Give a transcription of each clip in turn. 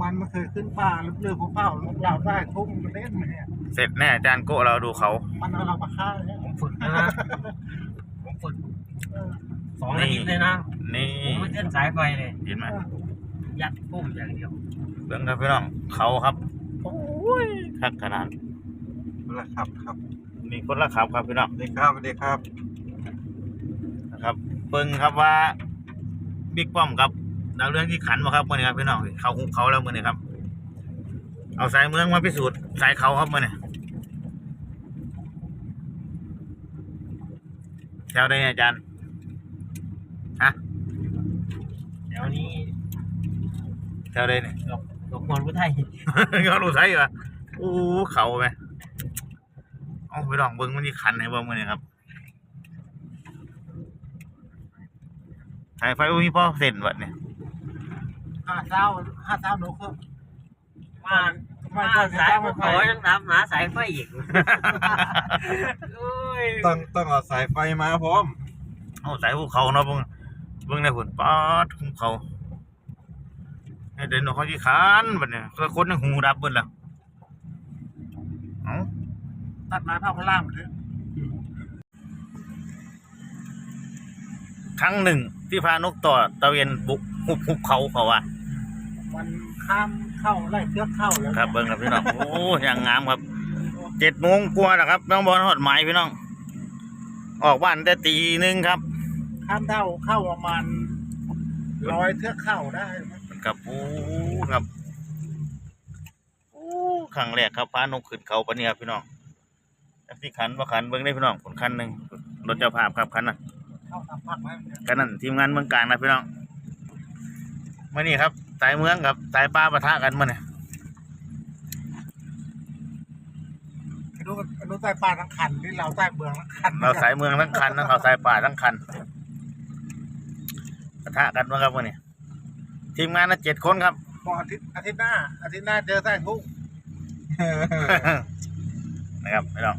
มันมันเคยขึ้นป่าเรือภูเขาเราได้ทุ่งมันเล่นมันเนี่ยเสร็จแน่อาจารย์โกะเราดูเขามันเอาเรามาฆ่าเนี่ยผมฝึกนะ ผมฝึกเออสองอาทิตย์เลยนะ นี่ผมไม่เส้นสายไฟเลย เห็นไหมยัดปุ้มอย่างเดียวเบิ่งครับพี่น้องเขาครับโอ้ยคักขนาดละครับครับมีคนละขับครับพี่น้องสวัสดีครับสวัสดีครับนะครับเบิ่งครับว่าบิ๊กป้อมครับ ดาวเรื่องที่ขันมาครับมื่อนี้ครับพี่น้องเขาหุบเขาแล้วมื่อนี้ครับ เอาสายเมืองมาพิสูจน์สายเขาครับมื่อนี้แถวได้ไงอาจารย์ฮะเดี๋ยวนี้แถวได้เนี่ยหลบหลบคนผู้ไทยเขาดูใช่ปะโอ้เขาไหมเอาไปลองเบิ้งมันนี่ขันให้เบิ้งมันนี่ครับสายไฟมีพ่อเส้นวะเนี่ย ห้าเท้าห้าเท้าหนูคือมาไม่มาก็สายเท้าภูไม่เขาไปยังตามหาสายไฟอีกโอ้ยต้องต้องเอาสายไฟมาพร้อมเอาสายภูเขาเนาะเบิ้งเบิ้งในฝุ่นป๊อดภูเขาให้เดินออกเขาที่ขันบัดเนี่ยก็คนในหูดับเบิ้แล้วเอ้าตัดไม้ผ้าพล่ามหมดเลยครั้งหนึ่งที่พานกต่อตะเวนบุกหุบหุบเขาเขาว่า มันข้ามเข้าไล่เชือกเข้าแล้วครับเบิ้งครับพี่น้องโอ้ยังงามครับเจ็ดโมงกว่าแล้วครับน้องบอลหอดหมายพี่น้อง ออกบ้านแต่ตีหนึ่งครับ ข้ามเท้าเข้าประมาณร้อยเชือกเข้าได้มั้ยกับโอ้ครับโอ้ครั้งแรกครับพานกขึ้นเขาปะเนี่ยครับพี่น้องจักที่ขันว่าขันเบิ้งได้พี่น้องผลคันหนึ่งรถเจ้าภาพครับคันนั้นเข้าทำพักไว้เหมือนกันคันนั้นทีมงานเมืองกลางนะพี่น้องมื่อนี้ครับ สายเมืองกับสายป้าปะทะกันมื่อนี้ดูดูใต้ป่าทั้งคันที่เราใต้เมืองทั้งคันเราสายเมืองทั้งคันนะเราสายป่าทั้งคันปะทะกันมาครับมื่อนี้ทีมงานนะเจ็ดคนครับพออาทิตย์อาทิตย์หน้าอาทิตย์หน้าเจอใต้ทุ่งนะครับพี่น้อง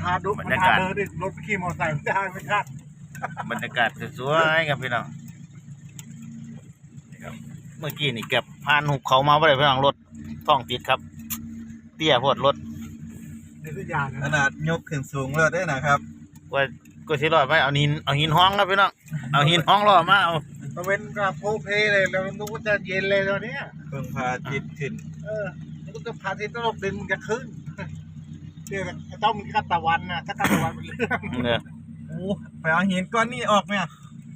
พาดูบรรยากาศพเดินดิรถขี่มอเตอร์ไซค์ไม่ได้ไม่ได้บรรยากาศสวยๆครับพี่น้องนี่ครับ เมื่อกี้นี่เก็บผ่านหุบเขามาไม่ได้พี่น้องรถท้องติดครับ เตี้ยโพดรถในทุกอย่างขนะนาดยกขึ้นสูงเลยได้นะครับว่าก็สิรอดไหมเอาหินเอาหินห้องครับพี่น้องเอาหินห้องรอมาเอาตะเวนกับโพเพเลยแล้วนึกว่าจะเย็นเลยตอนเนี้ยเพิ่งพาทิตย์ขึ้นเออนึกว่าพระอาทิตย์ตลบดินมันจะขึ้นเนี่ยต้องมีกัตตะวันนะกัตตะวันเป็นเรื่องเนี่ยโอ้ไปเอาหินก้อนนี้ออกเนี่ย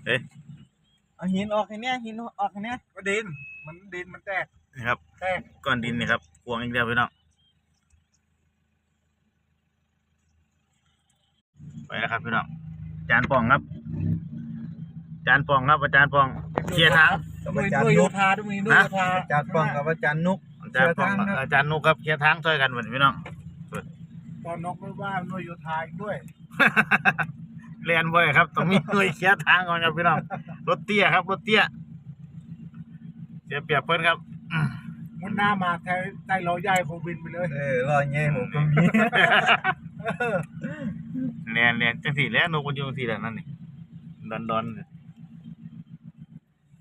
เอ๊ะ เอาหินออกให้เนี่ยหินออกให้เนี่ยก็ดิน มันดินมันแตกนี่ครับแตกก้อนดินนี่ครับกวางอีกเดียวพี่น้องไปแล้วครับพี่น้องอาจารย์ปองครับอาจารย์ปองครับอาจารย์ปองเคลียร์ทางกับด้วอายจารด้วยย์โยนุกธาด้วยมีด้วยโยธาอาจารย์ป้องกับอาจารย์นุกอาจารย์ปองเคลียร์ทางครับอาจารย์นุกครับเคลียร์ทางช่วยกันเหมือนพี่น้อง ตอนนกไม่ว่าด้วยโยธาอีกด้วย เรียนบ่อยครับต้องมีหน่วยเคลียร์ทางก่อนครับพี่น้อง รถเตี้ยครับรถเตี้ยเสียเปรียบเพิ่นครับอืมมุนหน้ามาแทนใต้ล้อใหญ่ผมบินไปเลยเออรอยเงี้ยผมก็มีเรียนเรียนจังสี่แล้วนกมันอยู่จังสี่แล้วนั่นนี่ดอนดอน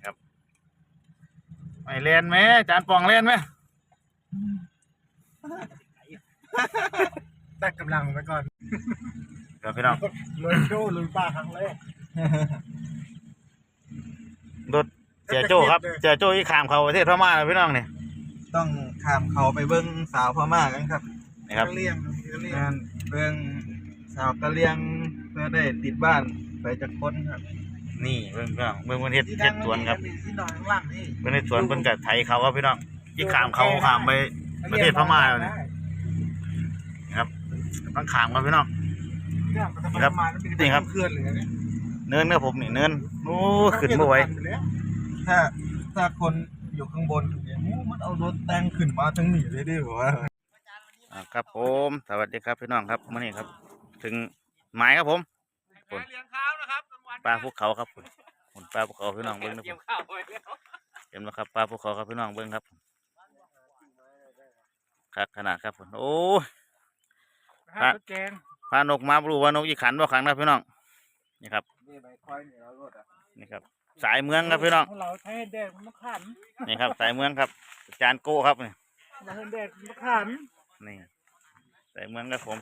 ครับไปเรียนไหมอาจารย์ปองเรียนไหมแต่กำลังไปก่อนครับพี่น้องลุยโชว์ลุยป่าครั้งแรก รถเสียโจ้ครับเสียโจ้ที่ขามเขาประเทศพม่าแล้วพี่น้องเนี่ยต้องข้ามเขาไปเบิ้งสาวพม่ากันครับนี่ครับกะเลี่ยงกะเลี่ยงงานเบิ้งสาวกะเลียงเพื่อได้ติดบ้านไปจากคนครับ นี่เบิ่งพี่น้องเบิ่งประเทศที่เฮ็ดสวนครับมีที่นอนข้างล่างนี่เบิ่งในสวนเพิ่นกับไทยเขาครับพี่น้องที่ขามเขาขามไปประเทศพม่าแล้วเนี่ยต้องขามครับพี่น้องเนี่ยมันครับทำมาแล้วเป็นนี่ครับ เคลื่อนเลยนะเนี่ยเนินเนี่ยผมนี่เนินโอ้ขึ้นบ่ไหวถ้าถ้าคนอยู่ข้างบนอย่างนี้มันเอารถแต่งขึ้นมาทั้งหนีเลยดิบอกว่าอ่าครับผมสวัสดีครับพี่น้องครับมื่อนี้ครับ ถึงหมายครับผมเลี้ยงข้าวนะครับกลางวันปลาภูเขาครับผมผมปลาภูเขาพี่น้องเบิ้งนะเกี่ผยวมข้าวไปแล้วเห็นไหมครับปลาภูเขาครับพี่น้องเบิ้งครับครับขนาดครับผมโอ้ยข้าวแกงพานกมาบรูว่านกอีขันว่าขังนะพี่น้อง นี่ครับนี่ใบควายนี่เรารถอะนี่ครับ สายเมืองครับพี่น้องของเราใช้แดงมันขันนี่ครับ สายเมืองครับอาจารย์โก้ครับนี่มาเห็นแดดมาขันนี่สายเมืองครับผม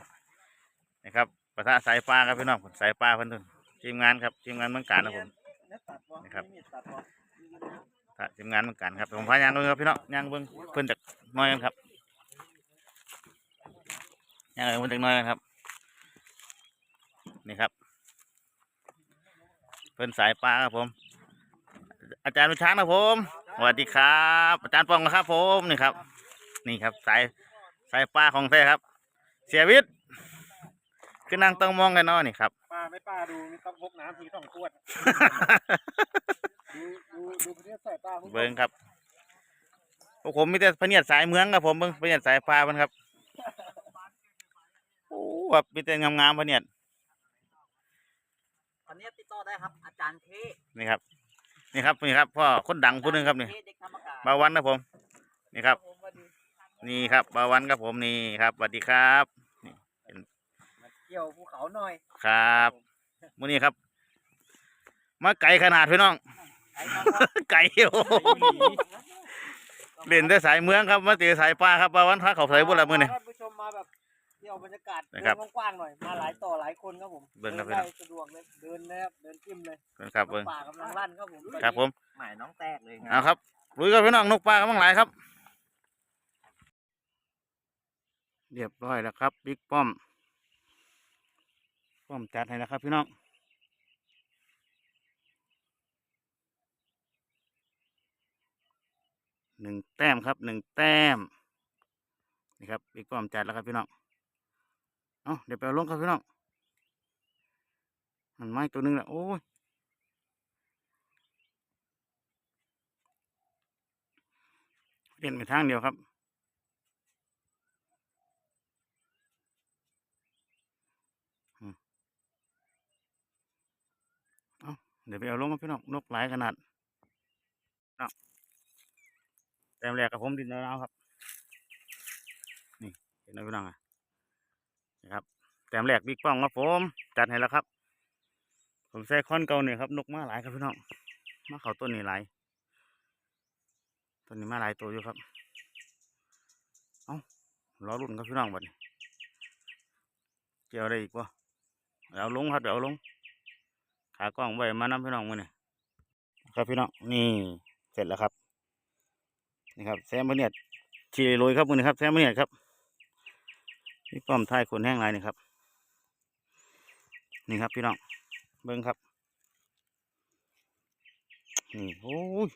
นะครับประทะสายฟ้าครับพี่น้องสายฟ้าเพิ่นทุนทีมงานครับทีมงานเมืองการครับผมนะครับถ้าทีมงานเมืองการครับผมพายางเบิ่งครับพี่น้องยางเบิ่งเพิ่นจากน้อยกันครับยางเบิ่งเพิ่นจากน้อยกันครับนี่ครับเพิ่นสายปลาครับผม อาจารย์วิชานะครับผมสวัสดีครับ อาจารย์ปองนะครับ ผมนี่ครับ นี่ครับ สายสายปลาของแท้ครับ เสียวิทย์คือนั่งต้องมองกันเนาะนี่ครับปลาไม่ปลาดูมีต้องพกน้ำทีสองขวดดูดูดูประเทศใส่ปลาพวกเบิ้งครับพวกผมมีแต่พะเนียดสายเมืองครับผมเบิ้งพะเนียดสายฟ้ามันครับโอ้แบบมีแต่งามๆพะเนียด ตอนนี้ติดต่อได้ครับ อาจารย์เคนี่ครับ นี่ครับนี่ครับพ่อคนดังผู้หนึงครับนี่เคเด็กธรรมกายบาวันครับผม นี่ครับนี่ครับบาวันครับผมนี่ครับสวัสดีครับเกี่ยวภูเขาหน่อยครับมื้อนี้ครับ มาไก่ขนาดพี่น้อง ไอ้ครับไก่โอ้โหเล่นแต่สายเมืองครับมาเตะสายปลาครับบาวันพาเขาใส่บุญละมื้อนี้ท่านผู้ชมมาแบบเที่ยวบรรยากาศนะครับเดินกว้างๆหน่อยมาหลายต่อหลายคนครับผมเบิ่งครับดินได้สะดวกเลยเดินนะครับเดินจิ้มเลยครับเบิ้งป่ากำลังลั่นครับผมครับผมหมายน้องแตกเลยเอาครับลุยกับพี่น้องนกปลากำลังหลายครับ เรียบร้อยแล้วครับบิ๊กป้อมป้อมจัดให้แล้วครับพี่น้องหนึ่งแต้มครับหนึ่งแต้มนี่ครับบิ๊กป้อมจัดแล้วครับพี่น้อง เอาเดี๋ยวไปเอาลงครับพี่น้องมันไม้ตัวหนึงแหละโอ้ยเล่นไปทางเดียวครับเอาเดี๋ยวไปเอาลงครับพี่น้องนกหลายขนาดเนาะแต้มแรกกับผมดินแล้วครับ นี่เห็นไหมพี่น้องอะ นะครับแต้มแรกบิ๊กป้องครับผมจัดให้แล้วครับ ผมใส่ค้อนเก่าเนี่ยครับนกมาหลายครับพี่น้องมาเขาต้นนี้หลายตัวนี้มาหลายตัวอยู่ครับเอาล้อรุ่นครับพี่น้องบัดนี้เกี่ยวอะได้อีกวะเดี๋ยวลงครับเดี๋ยวลงขากล้องไว้มานำพี่น้องมือนี่ครับพี่น้องนี่เสร็จแล้วครับนี่ครับแซมเบอร์เนียดชีโรยครับมือนี่ครับแซมเบอร์เนียดครับ นี่ป้อมท้ายขนแห้งลายนี่ครับ นี่ครับพี่น้อง เบิ้งครับ นี่ โอ้ย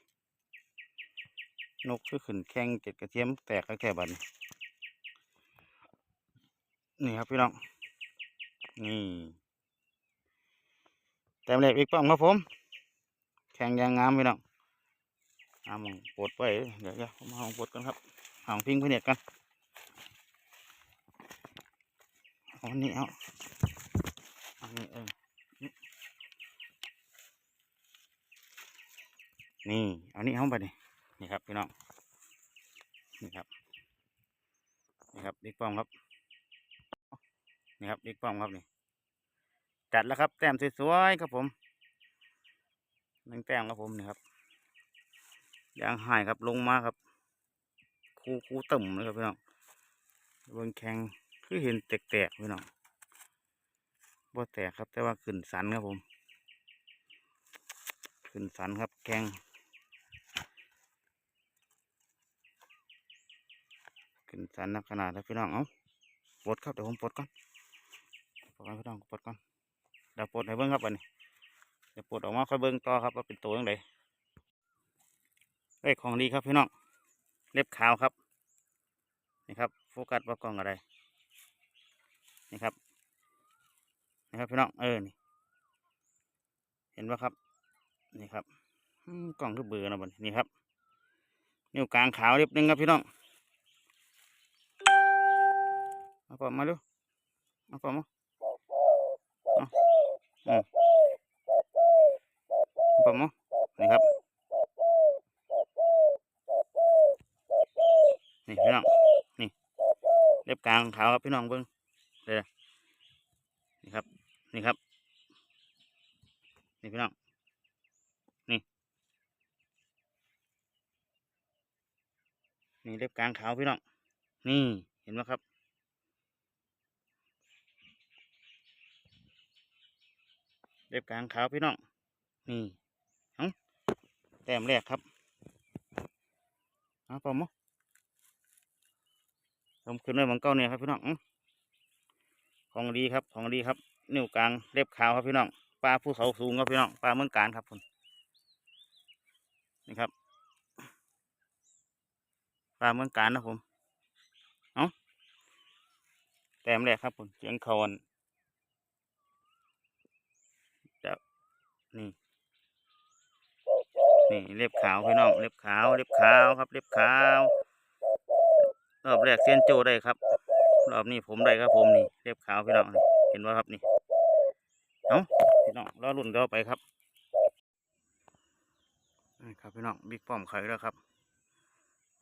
นกขึ้นแข้งเจ็ดกระเทียมแตกก็แค่บันนี่ครับพี่น้อง นี่แต้มแรกอีกป้องครับผม แข่งยางงามพี่น้องหามองปวดไปเดี๋ยวเดี๋ยวผมหาของปวดกันครับหาของพิงพเน็ตกัน เอานนี้เอาอันนี้เออนี่เอานี้เอาไปดินี่ครับพี่น้องนี่ครับนี่ครับบิ๊กป้อมครับนี่ครับบิ๊กป้อมครับนี่จัดแล้วครับแต้มสวยๆครับผมหนึ่งแต้มครับผมนี่ครับยางหายครับลงมาครับ คูคูต่ำเลยครับพี่น้องเบิ่งแข็ง คือเห็นแตกๆพี่น้องบ่แตกครับ แต่ว่าขึ้นสันครับผม ขึ้นสันครับแข็งขึ้นสันนักขนาดแล้วพี่น้องเอาปลดครับเดี๋ยวผมปลดก่อนปลดก่อนพี่น้องปลดก่อนเดี๋ยวปลดให้เบิ้งครับอันนี้เดี๋ยวปลดออกมาค่อยเบิ้งต่อครับว่าเป็นตัวยังไงเอ้ยของดีครับพี่น้องเล็บขาวครับนี่ครับ โฟกัสว่ากล้องอะไร นี่ครับนี่ครับพี่น้องเออนี่เห็นปะครับนี่ครับกล้องคือเบื่อนะบัดนี้นี่ครับนิ้วกลางขาวเล็บหนึงครับพี่น้องมาปอมมาดูมาปอมาเอาอืมมาปอมานี่ครับนี่พี่น้องนี่เล็บกลางขาวครับพี่น้องเบิ้ง เดี๋ยวนี่ครับ นี่ครับ นี่พี่น้อง นี่ นี่เล็บกลางขาวพี่น้อง นี่เห็นไหมครับ เล็บกลางขาวพี่น้อง นี่เอาแต้มแรกครับเอาปอมมั้ผมขึ้นด้วยมังเก้าเนี่ยครับพี่น้อง ของดีครับของดีครับ นิ้วกลางเล็บขาวครับพี่น้องปลาภูเขาสูงครับพี่น้องปลาเมืองการครับผมนี่ครับปลาเมืองการนะผมเอาแต้มแรกครับผมเสียงเขาอันจะนี่นี่เล็บขาวพี่น้องเล็บขาวเล็บขาวครับเล็บขาวรอบแรกเซียนโจได้ครับ รอบนี้ผมได้ครับผมนี่เล็บขาวพี่น้องเห็นว่าครับนี่เอาพี่น้องรอรุ่นต่อไปครับนี่ครับพี่น้องบิ๊กป้อมไข่แล้วครับ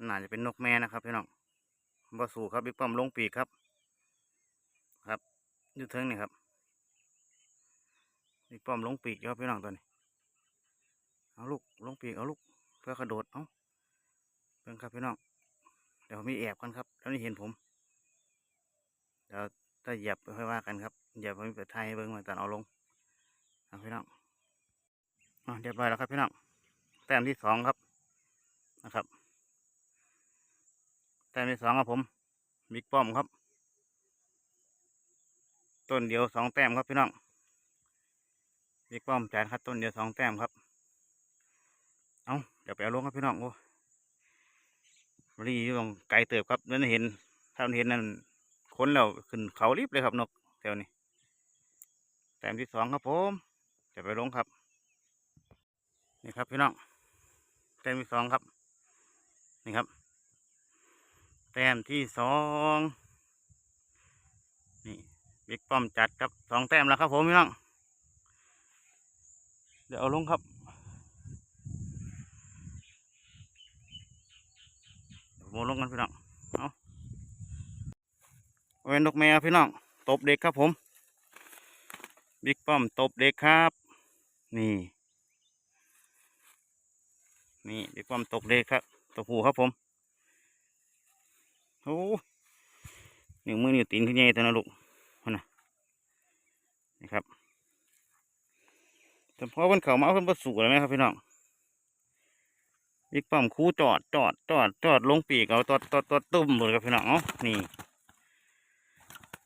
น่าจะเป็นนกแม่นะครับพี่น้องบอสูครับบิ๊กป้อมลงปีกครับ ครับยูเทิงนี่ครับบิ๊กป้อมลงปีกครับพี่น้องตัวนี้เอาลูกลงปีกเอาลูกเพื่อกระโดดเอาเพิ่งครับพี่น้องเดี๋ยวมีแอบกันครับ แล้วนี่เห็นผม เดี๋ยวถ้าเหยียบค่อยว่ากันครับเหยียบผมมีเปิดไทยให้เบิ้งมาตอนเอาลงเอาพี่น้องอะเรียบร้อยแล้วครับพี่น้องแต้มที่สองครับนะครับแต้มที่สองครับผมบิ๊กป้อมครับ ต้นเดียวสองแต้มครับพี่น้องบิ๊กป้อมจ่ายครับต้นเดียวสองแต้มครับเอาเดี๋ยวไปเอาลงครับพี่น้องโอ้รีอยู่ตรงไกลเติบครับนั่นเห็นถ้าเห็นนั่น นแล้วขึ้นเขารีบเลยครับนกแถวนี้แต้มที่สองครับผมจะไปลงครับ นี่ครับพี่น้องแต้มที่สองครับ นี่ครับ แต้มที่สองนี่บิ๊กป้อมจัดครับสองแต้มแล้วครับผมพี่น้องเดี๋ยวเอาลงครับเดี๋ยวผมลงกันพี่น้องเอา เป็นนกแมวพี่น้องตบเด็กครับผม บิ๊กป้อมตบเด็กครับ นี่นี่บิ๊กป้อมตบเด็กครับตบหูครับผมโอ้หนิ้วมือนิ้วตีนขึ้นใหญ่ตัวนะลูกนะนี่ครับแต่พอเพิ่นเข้ามาเพิ่นประสูเลยไหมครับพี่น้องบิ๊กปั๊มคู่จอดจอดจอดจอดลงปีกเอาตอดตอดตอดตุ้มหมดครับพี่น้องเอ้านี่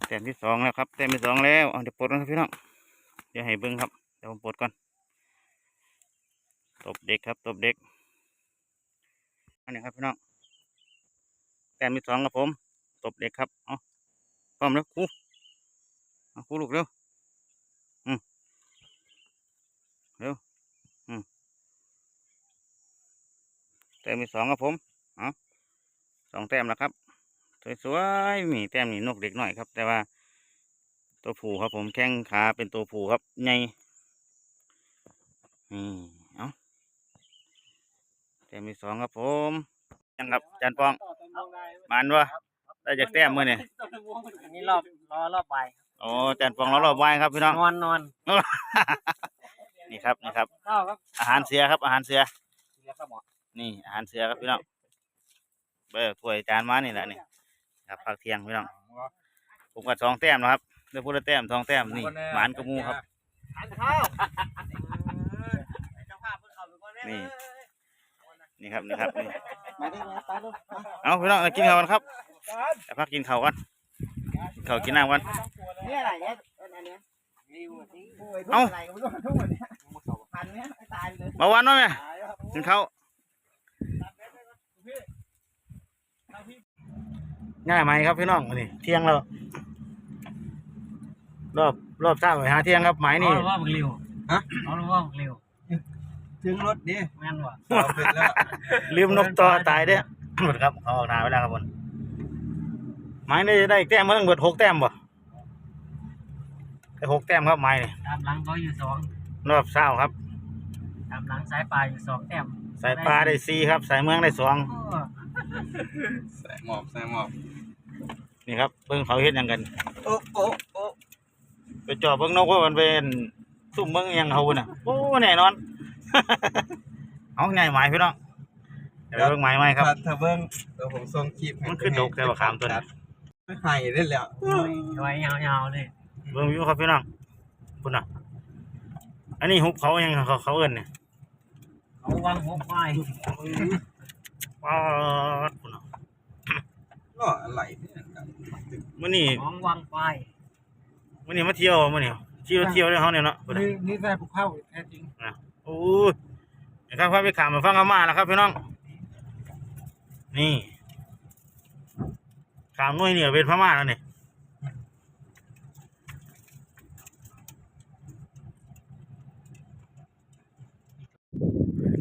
แต้มที่สองแล้วครับแต้มที่สองแล้วเดี๋ยวปลดกันครับพี่น้องเดี๋ยวให้เบิ้งครับเดี๋ยวผมปลดก่อนตบเด็กครับตบเด็กอันนี้ครับพี่น้องแต้มที่สองครับผมตบเด็กครับเอาพร้อมแล้วครูครูลูกเร็วอืมเร็วอืมแต้มที่สองครับผมเอาสองแต้มแล้วครับ สวยๆมีแต้มนี่นกเด็กหน่อยครับ แต่ว่า ตัวผูครับผมแข้งขาเป็นตัวผูครับใหญ่นี่เอาแต้มที่สองครับผมยังครับอาจานปองมันวะได้จากแต้มมื่อนี่อันนี้รอบรอรอบบ่ายโอ้อาจารย์ฟองเรารอบไหว้ครับพี่น้องนอนนอนนี่ครับนี่ครับเข้าครับอาหารเสือครับ อาหารเสือเรียกครับหมอนี่อาหารเสือครับพี่น้องเบอร์ถ้วยจานมานี่แหละนี่ ครับพักเที่ยงพี่น้องผมก็สองแต้มนะครับเดี๋ยวพูดละแต้มสองแต้มนี่หมานกระมูครับทานข้าวเจ้าภาพเพิ่งเข้าไปก่อนนี่นี่ครับนี่ครับนี่มาได้ไหมตาลูกเอาพี่น้องเอากินข้าวกันครับเดี๋ยวพักกินข้าวกันกินข้าวกินน้ำกันนี่อะไรเนี่ยอันเนี้ยเอ้าอะไรก็ไม่รู้ทุกวันเนี้ยพันเนี้ยตายเลยมาวันน้อยไหมตายแล้วครับกินข้าว ง่ายไหมครับพี่น้องนี่เที่ยงแล้วรอบรอบเช้าไปหาเที่ยงครับหมายนี่เอาว่าบักเร็วฮะเอาว่าบักเร็วถึงรถดิแม่นว่ะเอาเสร็จแล้วลืมนกต่อตายเด้อหมดครับเขาออกนาไปแล้วครับผมไม้นี่ได้แต้มมาทั้งหมดหกแต้มบ่ได้หกแต้มครับไม้นี่ตามหลังเขาอยู่สองรอบเช้าครับตามหลังสายปลาอยู่สองแต้มสายปลาได้สี่ครับ สายเมืองได้สอง โอ้ใส่หมอบใส่หมอบนี่ครับเบิ่งเขาเฮ็ดหยังกัน โอ้โอ้โอ้ไปจอบเบิ่งนกว่ามันเป็นซุ่มเบิ่งอิหยังเขาน่ะโอ้แน่นอน เอาใหญ่หมายพี่น้องเดี๋ยวเบิ่งไม้ไม้ครับ ถ้าถ้าเบิ่งเดี๋ยวผมส่งคลิปให้มันคือดกแต่ว่าขามตัวนี้ไม่ให้ได้แล้ว ไว้ยาวๆเลยเบิ่งวิวครับพี่น้องคุณน่ะ อันนี้หุบเขายังเขาเขาเอิ้นเนี่ย เขาวางหัวควาย ว้าวคุณน่ะก็อะไรเนี่ยครับมื้อนี้ของวางควายมื้อนี้มาเที่ยวมื้อนี้เที่ยวเที่ยวด้วยเฮาเนี่ยเนาะพุ่นน่ะนี่นี่ได้ภูเข้าแท้จริงโอ้ยนะครับพาไปขามมาฟังอาม่าแล้วครับพี่น้อง นี่ขามหน่วยเหนือเป็นพม่าแล้วนี่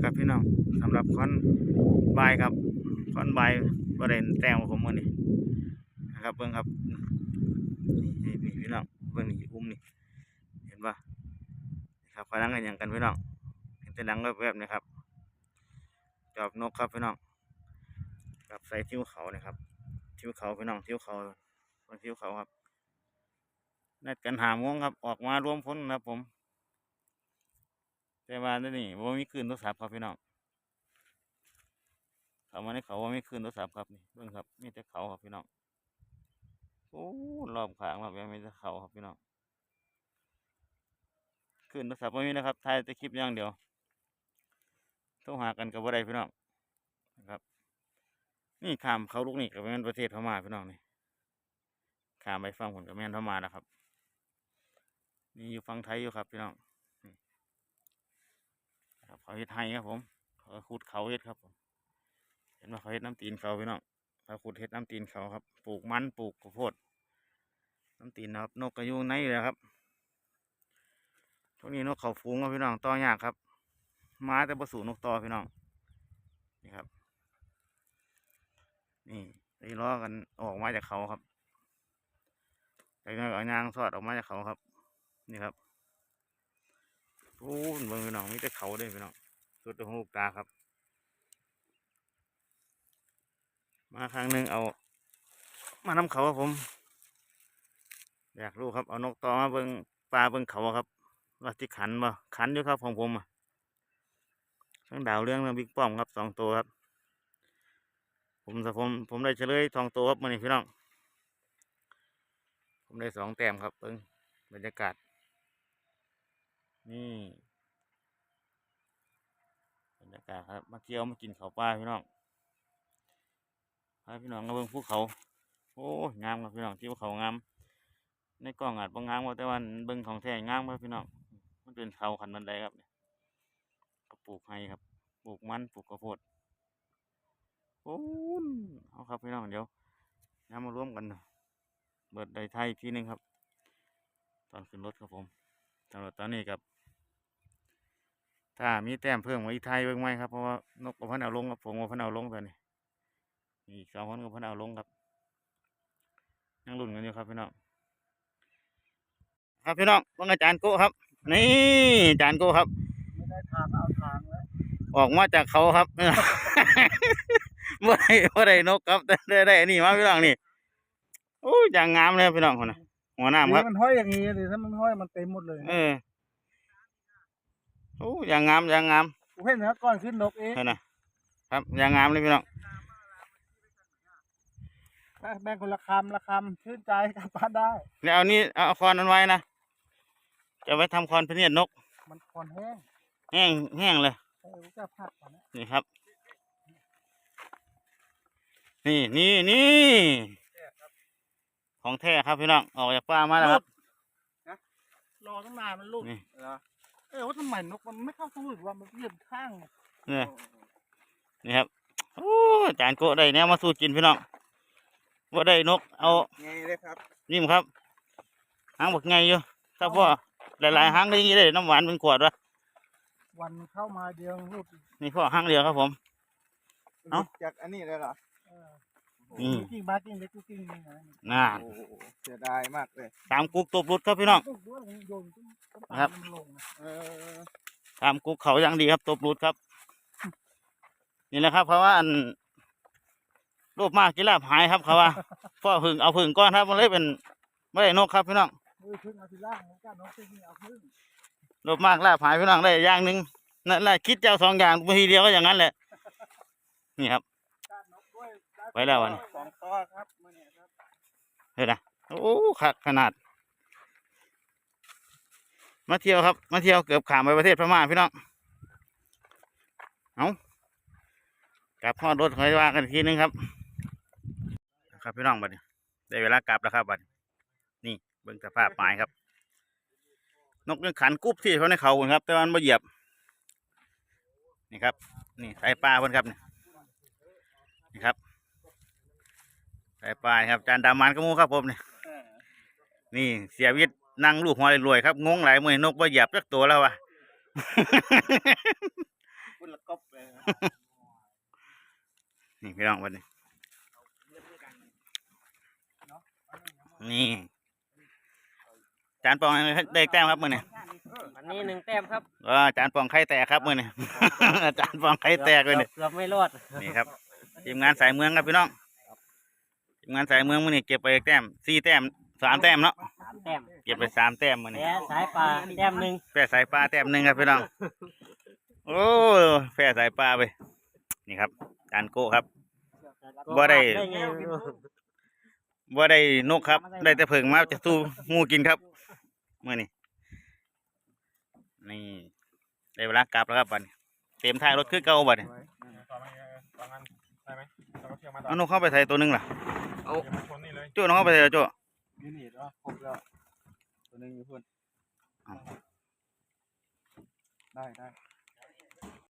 ครับ พี่น้องสำหรับคอนบายครับคอนบายประเด็นแต้มของมือนี่นะครับเบิ่งครับนี่นี่พี่น้องเบิ่งนี่อุ้มนี่เห็นปะครับเขานั่งกันอย่างกันพี่น้องเห็นแต่หนังแวบๆนี่ครับ จอบนกครับพี่น้องกับใส่ทิวเขาเนี่ยครับทิวเขาพี่น้องทิวเขาบนทิวเขาครับนัดกันหาโมงครับออกมารวมพลนะครับผม แต่ว่าเดี๋ยวนี่ว่ามีคืนโทรศัพท์ครับพี่น้องเขามาในเขาว่ามีคืนโทรศัพท์ครับนี่เบิ่งครับมีแต่เขาครับพี่น้องโอ้รอบขางรับยังมีแต่เขาครับพี่น้องขึ้นโทรศัพท์ไม่มีนะครับถ่ายแต่คลิปอย่างเดียวโทรหากันกับว่าใดพี่น้องนะครับ นี่ขามเขาลูกนี่กับแม่นประเทศพม่าพี่น้องนี่ขามไปฟังผลกับแม่นพม่านะครับ นี่อยู่ฟังไทยอยู่ครับพี่น้อง ครับเขาเฮ็ดไทยครับผมเขาขุดเขาเฮ็ดครับผมเห็นว่าเขาเฮ็ดน้ำตีนเขาพี่น้องเขาขุดเฮ็ดน้ำตีนเขาครับ ปลูกมันปลูกข้าวโพดน้ำตีนนะครับ นกกระยุงในอยู่แล้วครับช่วงนี้นกเขาฟูงครับพี่น้องต่อยากครับมาแต่ประสูนกต่อพี่น้องนี่ครับ นี่ได้ล้อกันออกมาจากเขาครับแต่ก็เอายางสอดออกมาจากเขาครับ นี่ครับ โอ้เบิ่งพี่น้องมีแต่เขาเด้พี่น้องสุดหูกตาครับ มาครั้งหนึ่งเอา มานำเขาครับผม อยากรู้ครับเอานกตอมาเบิ่งปลาเบิ่งเขาครับว่าที่ขันบ่ขันอยู่ครับของผมอะทั้งดาวเรื่องทั้งบิ๊กป้อมครับสองตัวครับ ผมแต่ผมผมได้เฉลยสองตัวครับมื่อนี้พี่น้อง ผมได้สองแต้มครับเบิงบรรยากาศ นี่บรรยากาศครับ มาเที่ยวมากินเขาปลาพี่น้องพาพี่น้องมาเบิ้งภูเขา โอ้ยงามครับพี่น้องที่ภูเขางาม ในกล้องอาจบ่งามว่าแต่ว่าเบิ่งของแท้งามครับพี่น้อง มันเป็นเขาขันบันไดครับเนี่ยก็ปลูกให้ครับ ปลูกมันปลูกข้าวโพดโอ้ยเอาครับพี่น้องเดี๋ยวย้ำมาร่วมกันนะเบิดไดไทยอีกทีนึงครับ ตอนขึ้นรถครับผมสำหรับตอนนี้ครับ ถ้ามีแต้มเพิ่มไว้ไทยเบิ่งไหมครับเพราะว่านกกับพันเอาลงครับผมกับพันเอาลงตอนนี้มีอีกสองคนกับพันเอาลงครับยังลุ้นกันอยู่ครับพี่น้องครับพี่น้องว่าอาจารย์โก้ครับ นี่อาจารย์โก้ครับไม่ได้ทางเอาทางแล้วออกมาจากเขาครับเมื่อไรเมื่อไรนกครับได้ได้ได้อันนี่มาพี่น้องนี่โอ้ยอย่างงามเลยพี่น้องคนน่ะหัวหน้าครับมันห้อยอย่างนี้เลยถ้ามันห้อยมันเต็มหมดเลย เออ โอ้ยอย่างงามอย่างงามกูเห็นนะก่อนขึ้นนกเองเห็นนะครับอย่างงามเลยพี่น้องแบ่งคนละคำละคำชื่นใจกลับบ้านได้ แล้วเอานี่เอาเอาคอนนั้นไว้นะจะไว้ทำคอนพะเนียดนก มันคอนแห้งแห้งแห้งเลยเออจะผัดก่อนนะนี่ครับ นี่นี่นี่ของแท้ครับพี่น้องออกจากป่ามาแล้วครับรอตั้งนานมันลุกนี่ เออว่าทำไมนกมันไม่เข้าสมุดว่ามันเหยียบข้างอะเนี่ยนี่ครับโอ้จานโกะได้แนวมาสู้กินพี่น้องว่าได้นกเอาไงเลยครับนิ่มครับหางบักไงอยู่ถ้าพ่อหลายๆหางได้ยี่ได้น้ำหวานเป็นขวดวะวันเข้ามาเดียวลูกนี่พ่อหางเดียวครับผม เอ้าจากอันนี้เลยเหรอเอออืมกิ้งบ้ากิ้งเล็กกูกิ้งนี่นะน่าโอ้โหเสียดายมากเลยตามกุกตบรุดครับพี่น้องลูกด้วยมันโยนขึ้นต้นครัตาบลมันลงนะเออตามกุกเขาอย่างดีครับตบรุดครับ นี่แหละครับ เพราะว่าอันรูปมากกีฬาบหายครับเขาว่าพ่อผึ่งเอาผึ่งก้อนครับมันเลยเป็นไม่ได้นกครับพี่น้องเออขึ้นเอาทีล่างแล้วกันน้องขึ้นนี่เอาขึ้นรูปมากลาบหายพี่น้องได้อย่างหนึ่งนั่นแหละคิดเจ้าสองอย่างทีเดียวก็อย่างนั้นแหละ นี่ครับ ไว้แล้ววันนี้สองต่อครับมื้อนี้ครับเห็นนะโอ้คักขนาด มาเที่ยวครับ มาเที่ยวเกือบขามไปประเทศพม่าพี่น้องเอากลับพอดรถคอยว่ากันอีกทีนึงครับครับพี่น้องบัดนี้ได้เวลากลับแล้วครับบัดนี้นี่เบิ่งสภาพหมายครับ นกยังขันกุ๊บที่เขาในเขาพุ่นครับ แต่วามันบ่เหยียบ นี่ครับ นี่สายปลาเพิ่นครับนี่นี่ครับ สายปลานี่ครับจานดามันกระมูครับผมนี่นี่เสียวิทย์นั่งลูกหัวรวยๆครับงงหลายมือนกบ่เหยียบจักตัวแล้ววะพุ่นละก๊อบเลยนะนี่พี่น้องวันนี้นี่จานปองได้แต้มครับมือนี่วันนี้หนึ่งแต้มครับว่าจานปองไข่แตกครับมือนี่จานปองไข่แตกเลยนี่เกือบไม่รอดนี่ครับทีมงานสายเมืองครับพี่น้อง ทีมงานสายเมืองมือนี่เก็บไปแต้มสี่แต้มสามแต้มเนาะสามแต้มเก็บไปสามแต้มมือนี่แพ้สายปลาแต้มหนึ่งแฝดสายปลาแต้มหนึ่งครับพี่น้องโอ้แฝดสายปลาไปนี่ครับจานโก้ครับบ่ได้ไงว่าได้นกครับ ได้แต่เผิงมาจะสู้งูกินครับเมื่อนี้นี่ได้เวลากลับแล้วครับบัดนี้เต็มท้ายรถคือเก่าบัดนี้ ต่อมาต่อกันได้ไหม เราก็เที่ยวมาต่อเอานกเข้าไปใส่ตัวหนึงล่ะเอามาชนนี่เลยโจ้นกเข้าไปใส่โจ้ยูนิตอะครบแล้วตัวหนึงอยู่พุ่นเอาได้ได้